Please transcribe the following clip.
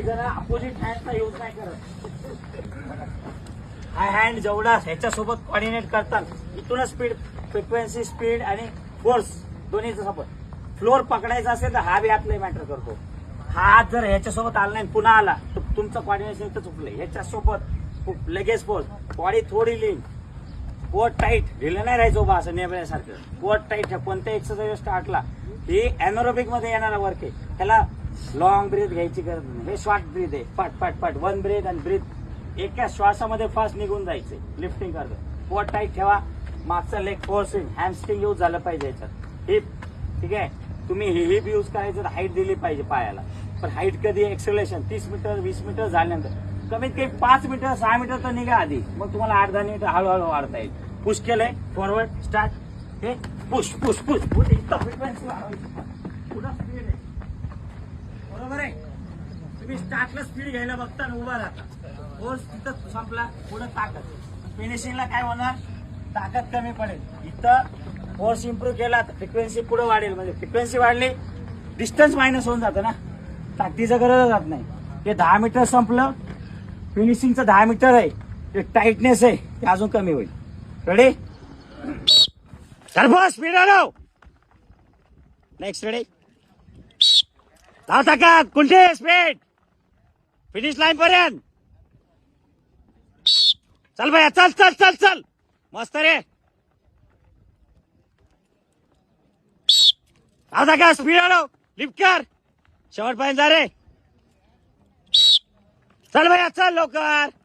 काही जण opposite हँडचा use नाही करत. हा हँड जेवढा ह्याच्यासोबत कॉर्डिनेट करतात इथूनच स्पीड फ्रिक्वेन्सी स्पीड आणि फोर्स दोन्हीचा सपोर्ट फ्लोअर पकडायचा असेल तर हा बी आतलाही मॅटर करतो. हा हात जर ह्याच्यासोबत आला नाही पुन्हा आला तर तुमचं कॉर्डिनेशन इथं चुकलं ह्याच्यासोबत लगेच फोर्स बॉडी थोडी लिंक पोट टाईट ढिलं नाही राहायचो बा असं नेमण्यासारखं पोट टाईट कोणत्या एक्सरसाइज स्टार्टला ही अॅनोरोबिकमध्ये येणारा वर्क आहे. त्याला लॉंग ब्रीथ घ्यायची गरज नाही. हे शॉर्ट ब्रीथ आहे. पाट पाट पाट. वन ब्रीथ आणि ब्रीथ एका श्वासामध्ये फास्ट निघून जायचंय लिफ्टिंग करतं. पोट टाईट ठेवा. मागचा लेग फोर्सिंग हॅमस्टिंग यूज झालं पाहिजे याच्यात. हिप ठीक आहे? तुम्ही हिप यूज करायचं तर हाईट दिली पाहिजे पायाला. पण हाईट कधी? एक्सेलेशन तीस मीटर वीस मीटर झाल्यानंतर. कमीत कमी पाच मीटर सहा मीटर तर निघा आधी. मग तुम्हाला आठ दहा मीटर हळूहळू वाढता येईल. पुश केलंय. फॉरवर्ड स्टार्ट हे. पुश पुश पुश पुढे इतकं फ्रिक्वेन्सी पुढं स्पीड आहे बरोबर आहे तुम्ही स्टार्टला स्पीड घ्यायला बघता आणि उभा राहता. फोर्स तिथं संपला पुढे ताकद. फिनिशिंगला काय होणार? ताकद कमी पडेल. इथं फोर्स इम्प्रूव्ह केला तर फ्रिक्वेन्सी पुढे वाढेल. म्हणजे फ्रिक्वेन्सी वाढली डिस्टन्स मायनस होऊन जातं ना. ताकदीचं गरज जात नाही. ते दहा मीटर संपलं फिनिशिंगचं दहा मीटर आहे. ते टाईटनेस आहे ते अजून कमी होईल. रेडी सर्व स्पीड आलो. नेक्स्ट रेडी धाव ताकद कोणते स्पीड फिनिश लाईन पर्यंत. चल भैया चल चल चल चल. मस्त रे. आता का स्पीड आलो लिफ्ट कर. शेवटपर्यंत जा रे. चल भैया चल लवकर.